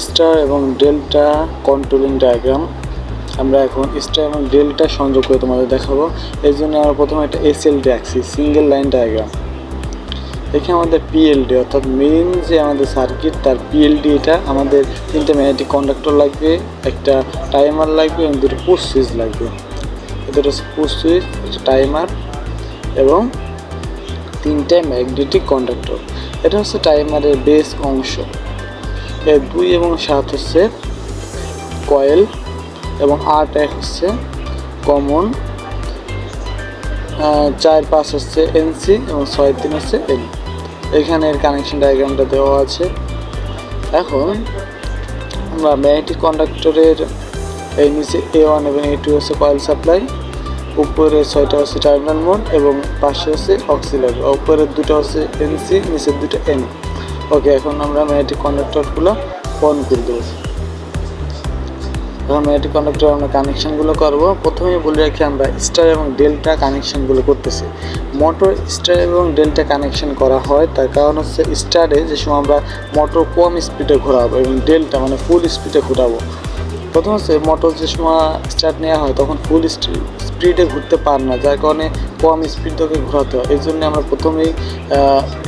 Star এবং delta controlling diagram. আমরা এখন স্টার এবং ডেল্টা সংযোগ করে তোমাদের দেখাবো। এই জন্য আমরা প্রথমে একটা এসএলডি আঁকছি সিঙ্গেল লাইন ডায়াগ্রাম এখানে আমাদের পিএলডি অর্থাৎ মেইন যে আমাদের সার্কিট তার পিএলডি এটা আমাদের তিনটে ম্যাগনেটিক কন্ডাক্টর লাগবে, একটা টাইমার লাগবে এবং দুটো পুশ সুইচ লাগবে। হচ্ছে পুশ সুইচ একটা টাইমার এবং তিনটে ম্যাগনেটিক কন্ডাক্টর এটা হচ্ছে টাইমারের বেস অংশ। এর দুই এবং সাত হচ্ছে কয়েল এবং আট এক হচ্ছে কমন। চার পাঁচ হচ্ছে এনসি এবং ছয় তিন হচ্ছে এন এখানে এর কানেকশন ডায়াগ্রামটা দেওয়া আছে। এখন আমরা ম্যাগনেটিক কন্ডাক্টরের এই নিচে এ ওয়ান এবং এ টু হচ্ছে কয়েল সাপ্লাই উপরে ছয়টা হচ্ছে টার্মিনাল মোড এবং পাশে হচ্ছে অক্সিলারি উপরের দুটো হচ্ছে এনসি, নিচের দুটো এন ওকে, এখন আমরা ম্যাগনেটিক কন্ডাক্টরগুলো অন করে দিয়েছি এখন ম্যাগনেটিক কন্ডাক্টর আমরা কানেকশানগুলো করব। প্রথমেই বলে রাখি, আমরা স্টার এবং ডেল্টা কানেকশানগুলো করতেছি। মোটর স্টার এবং ডেল্টা কানেকশন করা হয়, তার কারণ হচ্ছে স্টারে যে সময় আমরা মোটর কম স্পিডে ঘোরাবো এবং ডেল্টা মানে ফুল স্পিডে ঘোরাবো। প্রথম হচ্ছে মোটর সময় স্টার্ট নেওয়া হয়, তখন ফুল স্পিডে ঘুরতে পার না, যার কারণে কম স্পিড থেকে ঘোরাতে হয়। এই জন্য আমরা প্রথমেই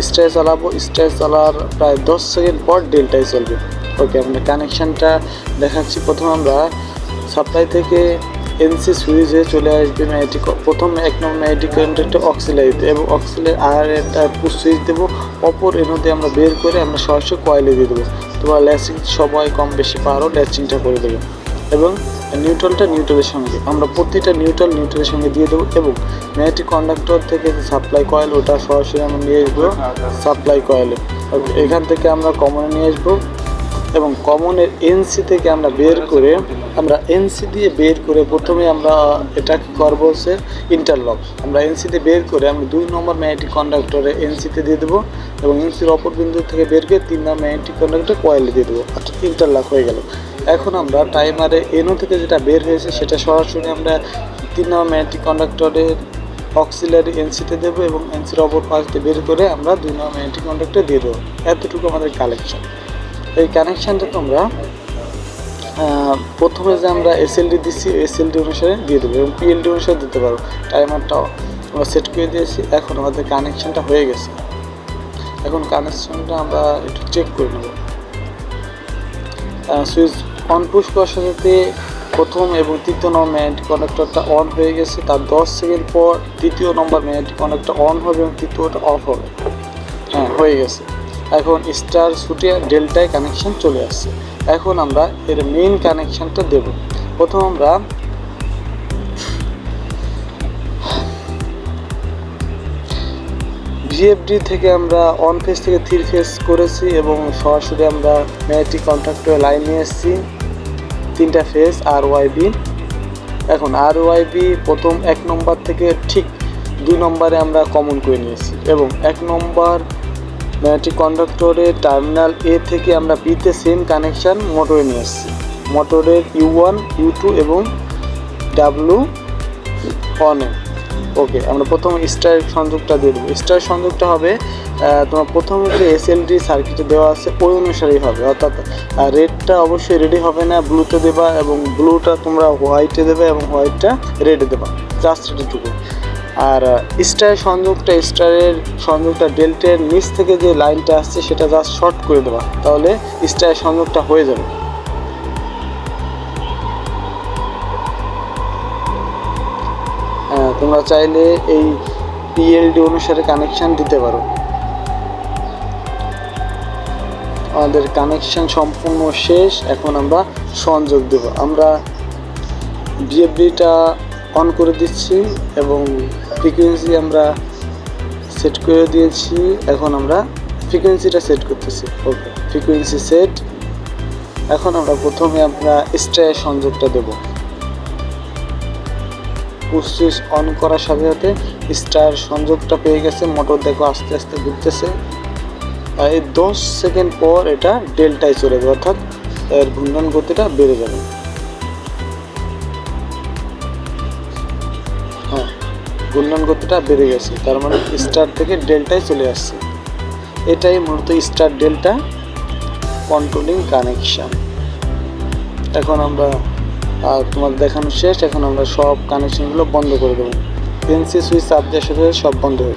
স্টার চালাবো। স্টার চালার প্রায় দশ সেকেন্ড পর ডেল্টায় চলবে। ওকে আমরা কানেকশানটা দেখাচ্ছি। প্রথম আমরা সাপ্লাই থেকে এনসি সুইচে চলে আসবে ম্যাগনেটিক প্রথম এক নম্বর ম্যাগনেটিক কারেন্টটা অক্সিলাইতে এবং অক্সিলাই আর একটা সুইচ দেবো। অপর এনোতে আমরা বের করে আমরা সরাসরি কয়েলে দিয়ে দেবো। তোমার ল্যাচিং সবাই কম বেশি পারো ল্যাচিংটা করে দেবে। এবং নিউট্রালটা নিউট্রালের সঙ্গে। আমরা প্রতিটা নিউট্রাল নিউট্রালের সঙ্গে দিয়ে দেবো এবং ম্যাগনেটিক কন্ডাক্টর থেকে সাপ্লাই কয়েল, ওটা সরাসরি আমরা নিয়ে আসব সাপ্লাই কয়েলে। এখান থেকে আমরা কমনে নিয়ে আসব এবং কমনের এনসি থেকে আমরা বের করে, আমরা এনসি দিয়ে বের করে প্রথমে আমরা এটা করব হচ্ছে ইন্টারলক আমরা এনসি দিয়ে বের করে আমরা দুই নম্বর ম্যাগনেটিক কন্ডাক্টরে এনসিতে দিয়ে দেবো এবং এনসির অপর বিন্দু থেকে বের করে তিন নম্বর ম্যাগনেটিক কন্ডাক্টর কয়েলে দিয়ে দেবো। আচ্ছা ইন্টারলক হয়ে গেল। এখন আমরা টাইমারে এনও থেকে যেটা বের হয়েছে সেটা সরাসরি আমরা তিন নম্বর ম্যাগনেটিক কন্ডাক্টরের অক্সিলারি এনসিতে দেবো এবং এনসির অপর পাশ দিয়ে বের করে আমরা দুই নম্বর ম্যাগনেটিক কন্ডাক্টর দিয়ে দেবো। এতটুকু আমাদের কালেকশন। এই কানেকশানটা তোমরা প্রথমে যে আমরা এসএলডি দিচ্ছি এসএলডি অনুসারে দিয়ে দেবো এবং পিএলডি অনুসারে দিতে পারো। টাইমারটাও আমরা সেট করে দিয়েছি, এখন আমাদের কানেকশানটা হয়ে গেছে। এখন কানেকশানটা আমরা একটু চেক করে নেব। সুইচ অন পুশ করার সাথে প্রথম এবং তৃতীয় নম্বর ম্যাট কনেক্টরটা অন হয়ে গেছে। তার দশ সেকেন্ড পর তৃতীয় নম্বর ম্যাট কনেক্টর অন হবে এবং তৃতীয়টা অফ হবে। হ্যাঁ হয়ে গেছে। এখন স্টার সুটে ডেল্টায় কানেকশন চলে আসছে। এখন আমরা এর মেইন কানেকশানটা দেব। প্রথম আমরা ভিএফডি থেকে আমরা অন ফেস থেকে থ্রি ফেস করেছি এবং সরাসরি আমরা ম্যাগনেটিক কন্ট্রাক্টর লাইন নিয়ে এসেছি। তিনটা ফেস আর ওয়াইবি এখন আর ওয়াইবি প্রথম এক নম্বর থেকে ঠিক দুই নম্বরে আমরা কমন করে নিয়েছি এবং এক নম্বর ম্যাগনেটিক কন্ডাক্টরের টার্মিনাল এ থেকে আমরা বিতে সেম কানেকশান মোটরে নিয়ে এসেছি। মোটরের ইউ ওয়ান ইউ টু এবং ডাব্লু অনে ওকে আমরা প্রথম স্টার সংযোগটা দিয়ে দেবো। স্টার সংযোগটা হবে তোমার প্রথম যে এসএলডি সার্কিটে দেওয়া আছে, ওই অনুসারেই হবে। অর্থাৎ রেডটা অবশ্যই রেডি হবে না ব্লুতে দেবা এবং ব্লুটা তোমরা হোয়াইটে দেবে এবং হোয়াইটটা রেডে দেবা। জাস্ট এটুকু আর স্টার সংযোগটা স্টারের সংযোগটা ডেল্টের নিচ থেকে যে লাইনটা আসছে, সেটা জাস্ট শর্ট করে দেবা। তাহলে স্টারের সংযোগটা হয়ে যাবে। তোমরা চাইলে এই পিএলডি অনুসারে কানেকশন দিতে পারো। আমাদের কানেকশন সম্পূর্ণ শেষ, এখন আমরা সংযোগ দেব। আমরা বিএফডিটা অন করে দিচ্ছি এবং ফ্রিকোয়েন্সি আমরা সেট করে দিয়েছি। এখন আমরা ফ্রিকোয়েন্সিটা সেট করতেছি। ওকে ফ্রিকোয়েন্সি সেট এখন আমরা প্রথমে আমরা স্ট্রাই সংযোগটা দেবো। পুশ অন করার সাথে সাথে স্টার সংযোগটা পেয়ে গেছে মোটর দেখো আস্তে আস্তে ঘুরতেছে। আর এই দশ সেকেন্ড পর এটা ডেল্টায় চলে যাবে, অর্থাৎ এর ঘূর্ণন গতিটা বেড়ে যাবে। হ্যাঁ ঘূর্ণন গতিটা বেড়ে গেছে, তার মানে স্টার থেকে ডেল্টায় চলে আসছে। এটাই মূলত স্টার ডেল্টা কন্ট্রোলিং কানেকশন এখন আমরা আহ, তোমার দেখানো শেষ এখন আমরা সব কানেকশনগুলো বন্ধ করে দেবো। পেন্সিল সুইচ চাপ সব বন্ধ হয়ে